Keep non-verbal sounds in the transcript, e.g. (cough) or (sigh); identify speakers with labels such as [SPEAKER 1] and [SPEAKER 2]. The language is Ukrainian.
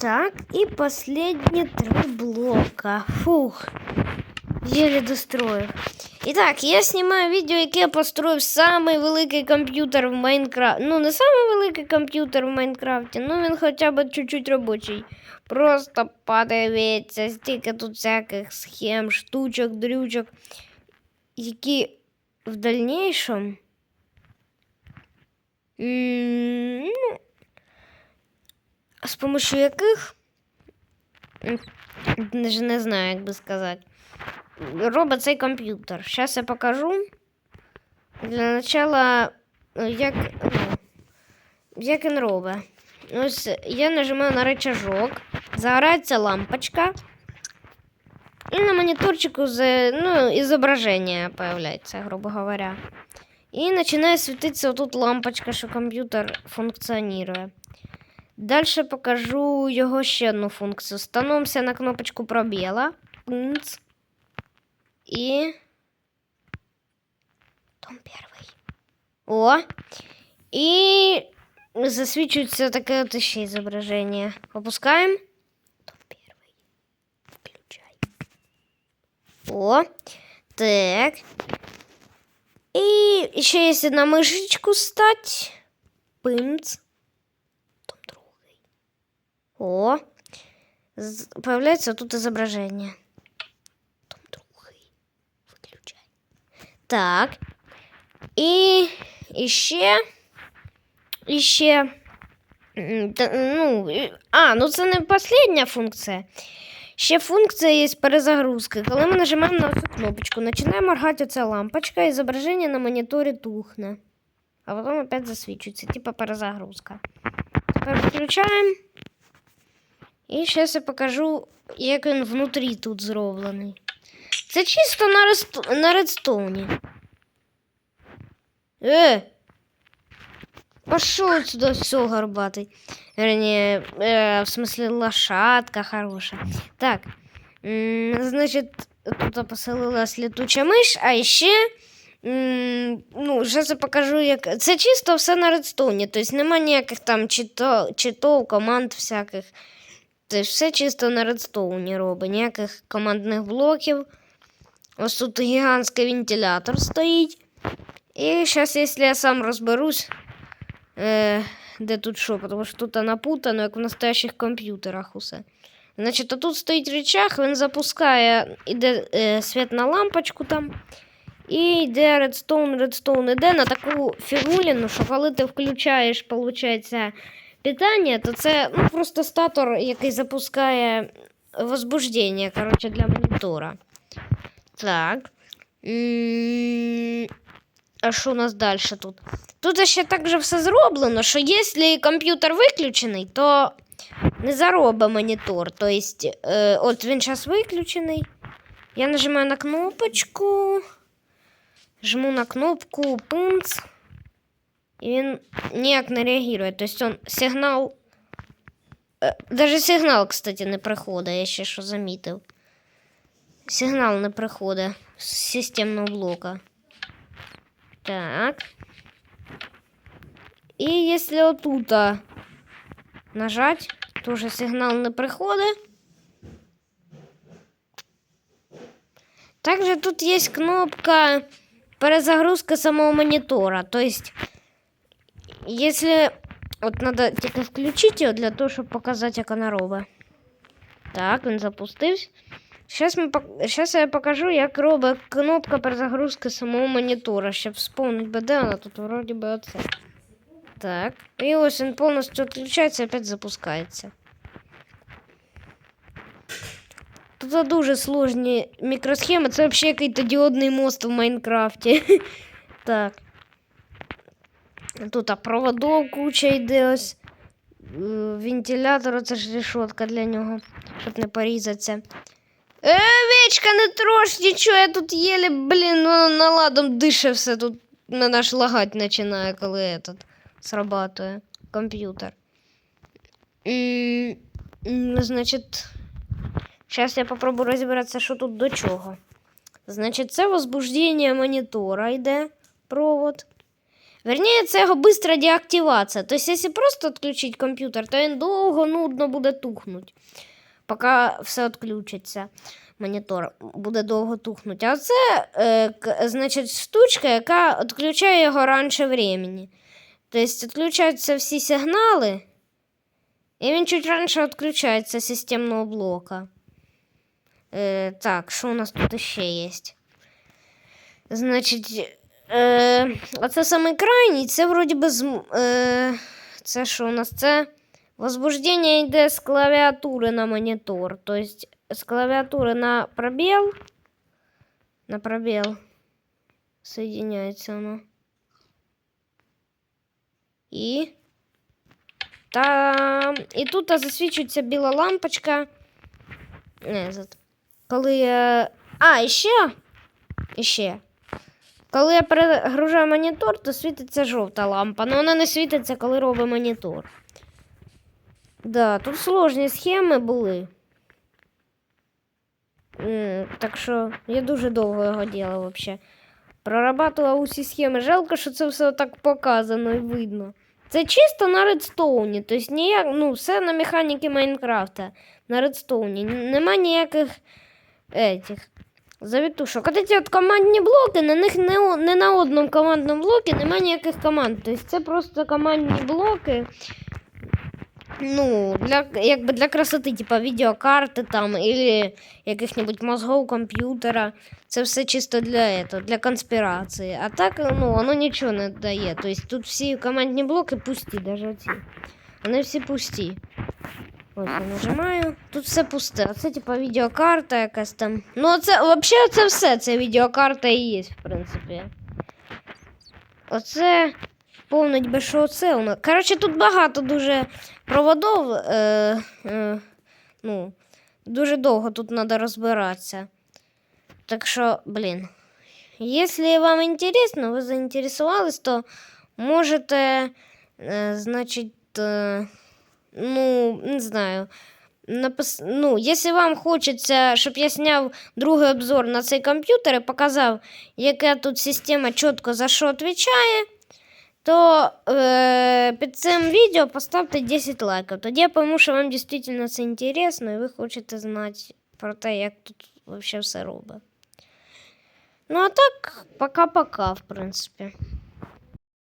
[SPEAKER 1] Так, и последние три блока. Фух, еле достроив. Итак, я снимаю відео, яке я построїв самий великий комп'ютер в Майнкрафті. Ну, не самий великий комп'ютер в Майнкрафті, ну він хоча б чуть-чуть робочий. Просто подивіться, стільки тут всяких схем, штучок, дрючок, які в дальнейшем. м, ну, з помощью яких даже не знаю, як би сказати. Робить цей комп'ютер. Зараз я покажу. Для начала, е, як, ну, як він робить. Ось я нажимаю на рычажок, загорається лампочка. І на мониторчику з, ну, изображение появляется, грубо говоря. І починає світитися тут лампочка, що комп'ютер функціонує. Дальше покажу його ще одну функцію. Становимося на кнопочку пробіла. І. Том перший. О! І засвічується таке от ще зображення. Опускаємо. Том перший. Включай. О! Так. І ще якщо на мишечку стать. Пимц. О. Появляется тут изображение. Том другий. Выключай. Так. І іще. Іще. Ну, а, ну це не остання функція. Ще функція є перезагрузки. Коли ми нажимаємо на цю кнопочку, починає моргати оця лампочка, і зображення на моніторі тухне. А потім опять засвічується, типа перезагрузка. Тепер включаємо. І зараз я покажу, як він внутрі тут зроблений. Це чисто на, рест... на редстоуні. Е! Пошел сюда все горбатый. Вернее, э, в смысле лошадка хорошая. Так, м, значит, тут поселилась летуча миш, а ще. м, Ну, зараз я покажу, як. Це чисто все на редстоуні. Тобто нема ніяких там чито... читов, команд всяких. Тобто все чисто на редстоуні робить. Ніяких командних блоків. Ось тут гігантський вентилятор стоїть. І зараз, якщо я сам розберусь, е, де тут що, тому що тут напутано, як в настоящих комп'ютерах усе. Значить, а тут стоїть рычаг, він запускає, іде е, світ на лампочку там. І йде редстоун, редстоун іде на таку фігуліну, що коли ти включаєш, виходить, питання, то це ну, просто статор, який запускає возбуждення коротше, для монітора. Так. А що у нас далі тут? Тут ще так же все зроблено, що якщо комп'ютер виключений, то не заробить монітор. Тобто, е, от він зараз виключений. Я нажимаю на кнопочку, жму на кнопку пунц, і він ніяк не реагує. Тобто он сигнал. Е, Даже сигнал, кстати, не приходить, я ще що замітив. Сигнал не приходить з системного блока. Так. І якщо отут нажать, тоже сигнал не приходить. Также тут есть кнопка перезагрузка самого монитора. То есть, если... Вот надо тільки включити його для того, щоб показати, як вона робить. Так, він запустився. Сейчас, ми, пок- Сейчас я покажу, як робить кнопка перезагрузки самого монітора. Щоб вспомнити, бо де вона тут вроді би оце. Так. І ось він повністю відключається і опять запускається. Тут дуже сложні мікросхеми. Це взагалі якийсь діодний мост в Майнкрафті. (laughs) так. Тут а проводов куча йде ось. Е, Вентилятор, це ж решетка для нього, щоб не порізатися. Е, Овечка, не трош нічого, я тут єлі, блін, наладом дише все тут мене аж лагать починає, коли этот срабатує комп'ютер. Значить, зараз я попробую розібратися, що тут до чого. Значить, це возбуждення монітора йде провод. Верніше, це його бистра деактивація. Тобто, якщо просто відключити комп'ютер, то він довго нудно буде тухнути, поки все відключиться. Монітор буде довго тухнути. А це, е, значить, штучка, яка відключає його раніше времени. Тобто відключаються всі сигнали, і він чуть раніше відключається системного блока. Е, так, що у нас тут ще є? Значить, е, оце саме крайній, це вроді би з, е, це що у нас? Це возбуждення йде з клавіатури на монітор. Тобто з клавіатури на пробіл. На пробіл. Соединяється воно. І. Та, і тут засвічується біла лампочка. Не, зат- коли я. А, і ще. Коли я перегружаю монітор, то світиться жовта лампа, але вона не світиться, коли робить монітор. Да, тут сложні схеми були. Так що я дуже довго його діла взагалі. Прорабатувала усі схеми. Жалко, що це все так показано і видно. Це чисто на редстоуні, тобто ніяк, ну, все на механіки Майнкрафта. На редстоуні. Нема ніяких етих завітушок. От ці от командні блоки, на них не, не на одному командному блокі нема ніяких команд. Тобто це просто командні блоки. Ну, для, якби для красоти, типа відеокарти там, или яких-небудь мозгов комп'ютера. Це все чисто для этого, для конспірації. А так, ну, воно нічого не дає. Тобто тут всі командні блоки пусті, навіть ці. Вони всі пусті. Ось я нажимаю. Тут все пусте. А це типа відеокарта якась там. Ну, це взагалі це все. Це відеокарта і є, в принципі. Оце повнить би що це нас. Коротше, тут багато дуже проводов. Е, е, ну, дуже довго тут треба розбиратися. Так що, блін. Якщо вам інтересно, ви заінтересувались, то можете, е, значить, е, ну, не знаю. Напис... Ну, якщо вам хочеться, щоб я зняв другий обзор на цей комп'ютер і показав, яка тут система чітко за що відповідає, то е, під цим відео поставте 10 лайків. Тоді я пойму, що вам дійсно це інтересно, і ви хочете знати про те, як тут взагалі все робить. Ну, а так, пока-пока, в принципі.